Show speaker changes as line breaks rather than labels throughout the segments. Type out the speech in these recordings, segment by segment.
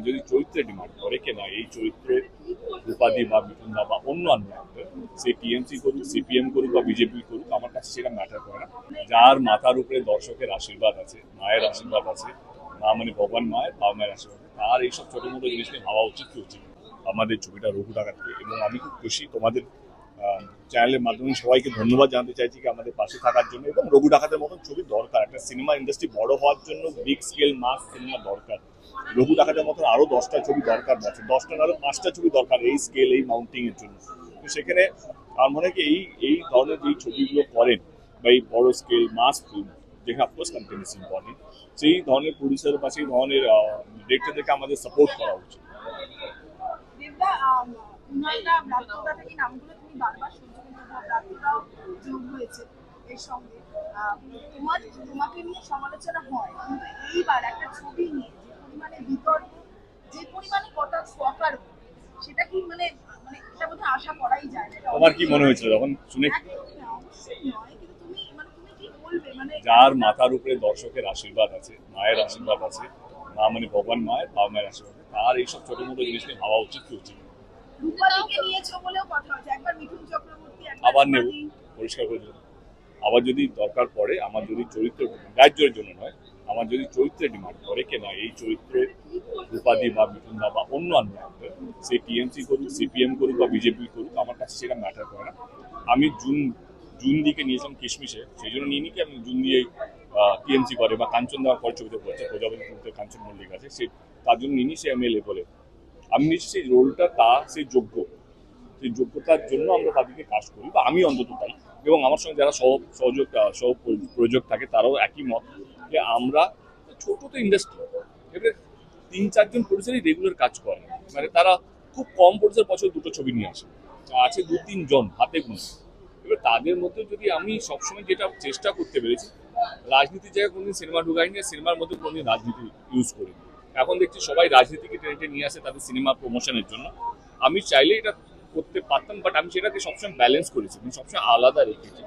আমার যদি চরিত্রে ডিমান্ড করে কে না, এই চরিত্রের রূপাদি বা মিঠুনদা বা অন্য অন্য সে টিএমসি করুক সিপিএম করুক বা বিজেপি করুক, আমার কাছে সেটা ম্যাটার করে না। যার মাথার উপরে দর্শকের আশীর্বাদ আছে, মায়ের আশীর্বাদ আছে, মা মানে ভগবান, মায়ের, বাবা মায়ের আশীর্বাদ, তার এইসব ছোট মোটো জিনিস নিয়ে ভাবা উচিত কি উচিত? আমাদের ছবিটা রঘু ডাকাতকে এবং আমি খুব খুশি তোমাদের চ্যানেলের মাধ্যমে সবাইকে ধন্যবাদ জানাতে চাইছি কি আমাদের পাশে থাকার জন্য। এবং রঘু ডাকাতের মতন ছবি দরকার। একটা সিনেমা ইন্ডাস্ট্রি বড় হওয়ার জন্য বিগ স্কেল মাস সিনেমা দরকার। রঘু ডাকাতের মতন আরও দশটা ছবি দরকার বছর দশটা না আরও পাঁচটা ছবি দরকার এই স্কেল এই মাউন্টিং এর জন্য। তো সেখানে আমার মনে হয় এই এই ধরনের যেই ছবিগুলো করেন বা এই বড় স্কেল মাস ফিল্ম যেখানে of course content is important সেই ধরনের প্রডিউসার বা সেই ধরনের ডিরেক্টরদেরকে আমাদের সাপোর্ট করা উচিত।
সমালোচনা হয়, কিন্তু এইবার একটা ছবি নিয়ে যে পরিমাণে বিতর্ক যে পরিমাণে কটাক্ষ সেটা কি মানে মানে এটা আশা করাই যায় না।
তোমার কি মনে হয়েছিল যখন শুনে
অবশ্যই নয় কিন্তু তুমি মানে তুমি কি বলবে? মানে
যার মাথার উপরে দর্শকের আশীর্বাদ আছে মায়ের আশীর্বাদ আছে মা মানে ভগবান মায়ের বাবা মায়ের আশীর্বাদ তার এইসব ছোট মোটো জিনিস নিয়ে ভাবা উচিত কি উচিত?
রূপালীকে নিয়েছো বলেও কথা হচ্ছে একবার মিঠুন চক্রবর্তী
আবার নেব পরিষ্কার করে দিলাম। আবার যদি দরকার পড়ে আমার যদি চরিত্র গ্রাহ্যের জন্য নয় আমার যদি চরিত্রে ডিমান্ড করে কে না এই চরিত্রের উপাধি বা মিঠুনদা বা অন্য অন্য সে টিএমসি করুক সিপিএম করুক বা বিজেপি করুক, আমার কাছে সেটা ম্যাটার করে না। আমি জুন জুন দিকে নিয়েছিলাম কিশমিশে, সেই জন্য নিয়ে কি, আমি জুন দিয়ে টিএমসি করে বা কাঞ্চন দেওয়ার পর ছবিতে করছে প্রজাপতি কাঞ্চন মল্লিক আছে, সে তার জন্য নিয়ে সে এমএলএ বলে। আমি নিয়েছি সেই রোলটা তা সে যোগ্য। সেই যোগ্যতার জন্য আমরা তাদেরকে কাজ করি, বা আমি অন্তত তাই। এবং আমার সঙ্গে যারা সহ, সহযোগ, সহ প্রযোজক থাকে, তারাও একই মত। যে আমরা ছোট তো ইন্ডাস্ট্রি এবারে তিন চারজন প্রডিউসারই রেগুলার কাজ করে। মানে তারা খুব কম প্রডিউসার বছর দুটো ছবি নিয়ে আসে। আছে দু তিনজন হাতে গুণ এবার তাদের মধ্যে যদি আমি সবসময় যেটা চেষ্টা করতে পেরেছি, রাজনীতির জায়গায় কোনোদিন সিনেমা ঢুকাইনি, আর সিনেমার মধ্যে কোনোদিন রাজনীতি ইউজ করিনি। এখন দেখছি সবাই রাজনীতিকে টেনে নিয়ে আসে তাদের সিনেমা প্রমোশনের জন্য। আমি চাইলে এটা করতে পারতাম বাট আমি সেটাকে সবসময় ব্যালেন্স করেছি। সবসময় আলাদা রেখেছি।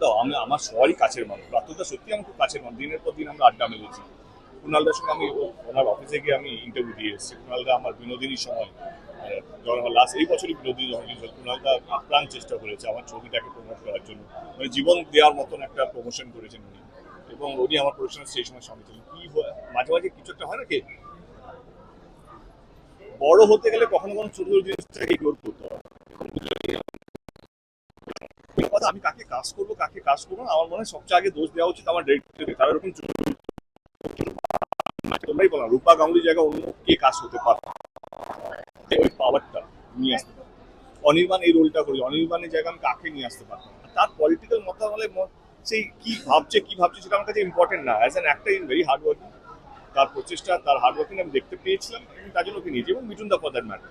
তো আমি আমার সবারই কাছের মানুষ। প্রাত্যতা সত্যি আমার খুব কাছের মানুষ। দিনের পর দিন আমরা আড্ডা মেলেছি। কুণালদার সঙ্গে আমি ওনার অফিসে গিয়ে আমি ইন্টারভিউ দিয়ে এসেছি। কুণালদা আমার বিনোদিনীর সময় যখন লাস্ট এই বছরই বিনোদিনী যখন ছিল, কুণালদা আপ্রাণ চেষ্টা করেছে আমার ছবিটাকে প্রমোট করার জন্য। মানে জীবন দেওয়ার মতন একটা প্রমোশন করেছেন উনি। এবং উনি আমার প্রফেশনাল সেই সময় সঙ্গে ছিলেন। কি মাঝে মাঝে কিছু একটা হয় না নাকি বড় হতে গেলে কখনো কখনো ছোট ছোট জিনিসটাকে ইগনোর করতে হয়। আমি কাকে কাজ করব, কাকে কাজ করব না, আমার মনে হয় সবচেয়ে আগে দোষ দেওয়া উচিত আমার ডিরেক্টরকে তারা এরকম তোমরাই বলো রূপা গাঙ্গুলি জায়গায় অন্য কে কাজ হতে পারে? ওই পাওয়ারটা নিয়ে আসতে অনির্বাণ এই রোলটা করি অনির্বাণের জায়গায় আমি কাকে নিয়ে আসতে পারতাম তার পলিটিক্যাল মতামলে সেই কি ভাবছে কি ভাবছে সেটা আমার কাছে ইম্পর্টেন্ট না। As an actor is very hard working তার প্রচেষ্টা, তার হার্ড ওয়ার্কিং আমি দেখতে পেয়েছিলাম। এবং তার জন্য ওকে নিয়েছি এবং মিঠুন দা ফর ম্যাটার